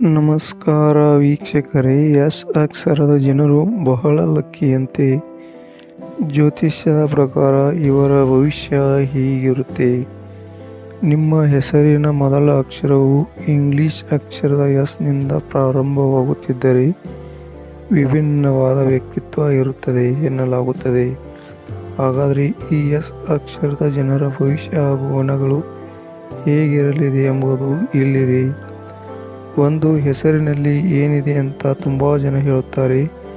ನಮಸ್ಕಾರ ವೀಕ್ಷಕರೇ, ಎಸ್ ಅಕ್ಷರದ ಜನರು ಬಹಳ ಲಕ್ಕಿಯಂತೆ. ಜ್ಯೋತಿಷ್ಯದ ಪ್ರಕಾರ ಇವರ ಭವಿಷ್ಯ ಹೀಗಿರುತ್ತೆ. ನಿಮ್ಮ ಹೆಸರಿನ ಮೊದಲ ಅಕ್ಷರವು ಇಂಗ್ಲಿಷ್ ಅಕ್ಷರದ ಎಸ್ನಿಂದ ಪ್ರಾರಂಭವಾಗುತ್ತಿದ್ದರೆ ವಿಭಿನ್ನವಾದ ವ್ಯಕ್ತಿತ್ವ ಇರುತ್ತದೆ ಎನ್ನಲಾಗುತ್ತದೆ. ಹಾಗಾದರೆ ಈ ಎಸ್ ಅಕ್ಷರದ ಜನರ ಭವಿಷ್ಯ ಹಾಗೂ ಗುಣಗಳು ಹೇಗಿರಲಿದೆ ಎಂಬುದು ಇಲ್ಲಿದೆ. ಒಂದು ಹೆಸರಿನಲ್ಲಿ ಏನಿದೆ ಅಂತ ತುಂಬ ಜನ ಹೇಳುತ್ತಾರೆ.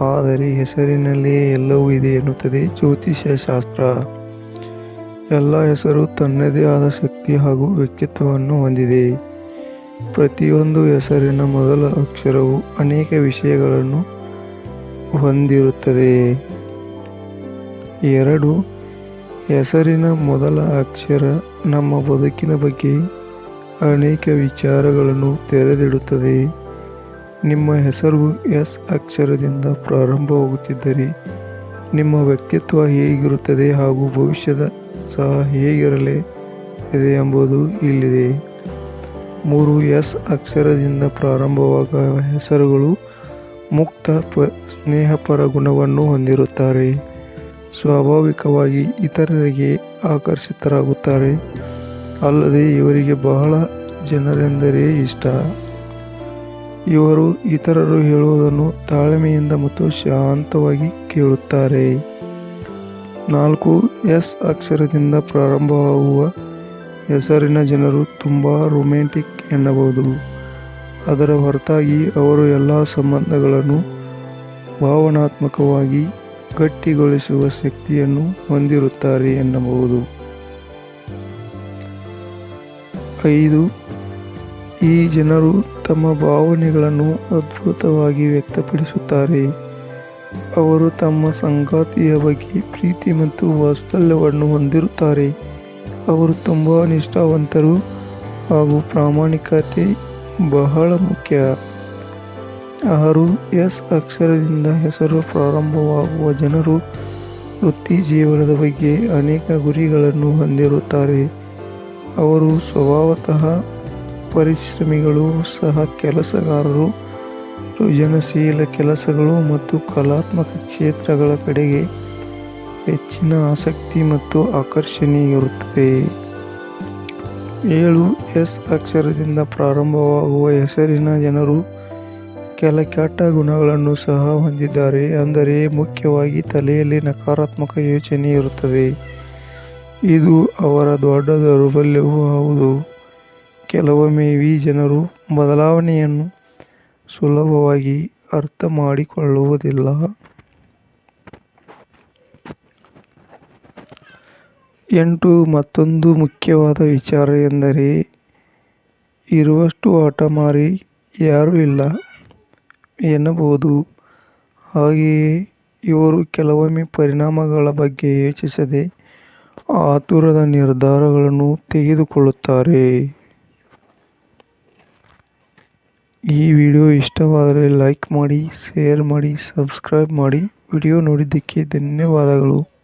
ಆದರೆ ಹೆಸರಿನಲ್ಲಿಯೇ ಎಲ್ಲವೂ ಇದೆ ಎನ್ನುತ್ತದೆ ಜ್ಯೋತಿಷ್ಯ ಶಾಸ್ತ್ರ ಎಲ್ಲ ಹೆಸರು ತನ್ನದೇ ಆದ ಶಕ್ತಿ ಹಾಗೂ ವ್ಯಕ್ತಿತ್ವವನ್ನು ಹೊಂದಿದೆ. ಪ್ರತಿಯೊಂದು ಹೆಸರಿನ ಮೊದಲ ಅಕ್ಷರವು ಅನೇಕ ವಿಷಯಗಳನ್ನು ಹೊಂದಿರುತ್ತದೆ. ಎರಡು, ಹೆಸರಿನ ಮೊದಲ ಅಕ್ಷರ ನಮ್ಮ ಬದುಕಿನ ಬಗ್ಗೆ ಅನೇಕ ವಿಚಾರಗಳನ್ನು ತೆರೆದಿಡುತ್ತದೆ. ನಿಮ್ಮ ಹೆಸರು ಎಸ್ ಅಕ್ಷರದಿಂದ ಪ್ರಾರಂಭವಾಗುತ್ತಿದ್ದರೆ ನಿಮ್ಮ ವ್ಯಕ್ತಿತ್ವ ಹೇಗಿರುತ್ತದೆ ಹಾಗೂ ಭವಿಷ್ಯದ ಸಹ ಹೇಗಿರಲೇ ಇದೆ ಎಂಬುದು ಇಲ್ಲಿದೆ. ಮೂರು ಎಸ್ ಅಕ್ಷರದಿಂದ ಪ್ರಾರಂಭವಾಗುವ ಹೆಸರುಗಳು ಮುಕ್ತ ಪ ಸ್ನೇಹಪರ ಗುಣವನ್ನು ಹೊಂದಿರುತ್ತಾರೆ. ಸ್ವಾಭಾವಿಕವಾಗಿ ಇತರರಿಗೆ ಆಕರ್ಷಿತರಾಗುತ್ತಾರೆ. ಅಲ್ಲದೆ ಇವರಿಗೆ ಬಹಳ ಜನರೆಂದರೆ ಇಷ್ಟ. ಇವರು ಇತರರು ಹೇಳುವುದನ್ನು ತಾಳ್ಮೆಯಿಂದ ಮತ್ತು ಶಾಂತವಾಗಿ ಕೇಳುತ್ತಾರೆ. ನಾಲ್ಕು, ಎಸ್ ಅಕ್ಷರದಿಂದ ಪ್ರಾರಂಭವಾಗುವ ಹೆಸರಿನ ಜನರು ತುಂಬ ರೊಮ್ಯಾಂಟಿಕ್ ಎನ್ನಬಹುದು. ಅದರ ಹೊರತಾಗಿ ಅವರು ಎಲ್ಲ ಸಂಬಂಧಗಳನ್ನು ಭಾವನಾತ್ಮಕವಾಗಿ ಗಟ್ಟಿಗೊಳಿಸುವ ಶಕ್ತಿಯನ್ನು ಹೊಂದಿರುತ್ತಾರೆ ಎನ್ನಬಹುದು. ಐದು ಈ ಜನರು ತಮ್ಮ ಭಾವನೆಗಳನ್ನು ಅದ್ಭುತವಾಗಿ ವ್ಯಕ್ತಪಡಿಸುತ್ತಾರೆ. ಅವರು ತಮ್ಮ ಸಂಗಾತಿಯ ಬಗ್ಗೆ ಪ್ರೀತಿ ಮತ್ತು ವಾತ್ಸಲ್ಯವನ್ನು ಹೊಂದಿರುತ್ತಾರೆ. ಅವರು ತುಂಬ ನಿಷ್ಠಾವಂತರು ಹಾಗೂ ಪ್ರಾಮಾಣಿಕತೆ ಬಹಳ ಮುಖ್ಯ. ಆರು, ಎಸ್ ಅಕ್ಷರದಿಂದ ಹೆಸರು ಪ್ರಾರಂಭವಾಗುವ ಜನರು ವೃತ್ತಿ ಜೀವನದ ಬಗ್ಗೆ ಅನೇಕ ಗುರಿಗಳನ್ನು ಹೊಂದಿರುತ್ತಾರೆ. ಅವರು ಸ್ವಭಾವತಃ ಪರಿಶ್ರಮಿಗಳು, ಸಹ ಕೆಲಸಗಾರರು, ಸೃಜನಶೀಲ ಕೆಲಸಗಳು ಮತ್ತು ಕಲಾತ್ಮಕ ಕ್ಷೇತ್ರಗಳ ಕಡೆಗೆ ಹೆಚ್ಚಿನ ಆಸಕ್ತಿ ಮತ್ತು ಆಕರ್ಷಣೆ ಇರುತ್ತದೆ. ಏಳು, ಎಸ್ ಅಕ್ಷರದಿಂದ ಪ್ರಾರಂಭವಾಗುವ ಹೆಸರಿನ ಜನರು ಕೆಲ ಕೆಟ್ಟ ಗುಣಗಳನ್ನು ಸಹ ಹೊಂದಿದ್ದಾರೆ. ಅಂದರೆ ಮುಖ್ಯವಾಗಿ ತಲೆಯಲ್ಲಿ ನಕಾರಾತ್ಮಕ ಯೋಚನೆ ಇರುತ್ತದೆ. ಇದು ಅವರ ದೊಡ್ಡ ದೌರ್ಬಲ್ಯವೂ ಹೌದು ಕೆಲವೊಮ್ಮೆ ಈ ಜನರು ಬದಲಾವಣೆಯನ್ನು ಸುಲಭವಾಗಿ ಅರ್ಥ ಮಾಡಿಕೊಳ್ಳುವುದಿಲ್ಲ ಎಂಟು, ಮತ್ತೊಂದು ಮುಖ್ಯವಾದ ವಿಚಾರ ಎಂದರೆ, ಇರುವಷ್ಟು ಹಠಮಾರಿ ಯಾರೂ ಇಲ್ಲ ಎನ್ನಬಹುದು. ಹಾಗೆಯೇ ಇವರು ಕೆಲವೊಮ್ಮೆ ಪರಿಣಾಮಗಳ ಬಗ್ಗೆ ಯೋಚಿಸದೆ ಆತುರದ ನಿರ್ಧಾರಗಳನ್ನು ತೆಗೆದುಕೊಳ್ಳುತ್ತಾರೆ. ಈ ವಿಡಿಯೋ ಇಷ್ಟವಾದರೆ ಲೈಕ್ ಮಾಡಿ, ಶೇರ್ ಮಾಡಿ, ಸಬ್ಸ್ಕ್ರೈಬ್ ಮಾಡಿ. ವಿಡಿಯೋ ನೋಡಿದ್ದಕ್ಕೆ ಧನ್ಯವಾದಗಳು.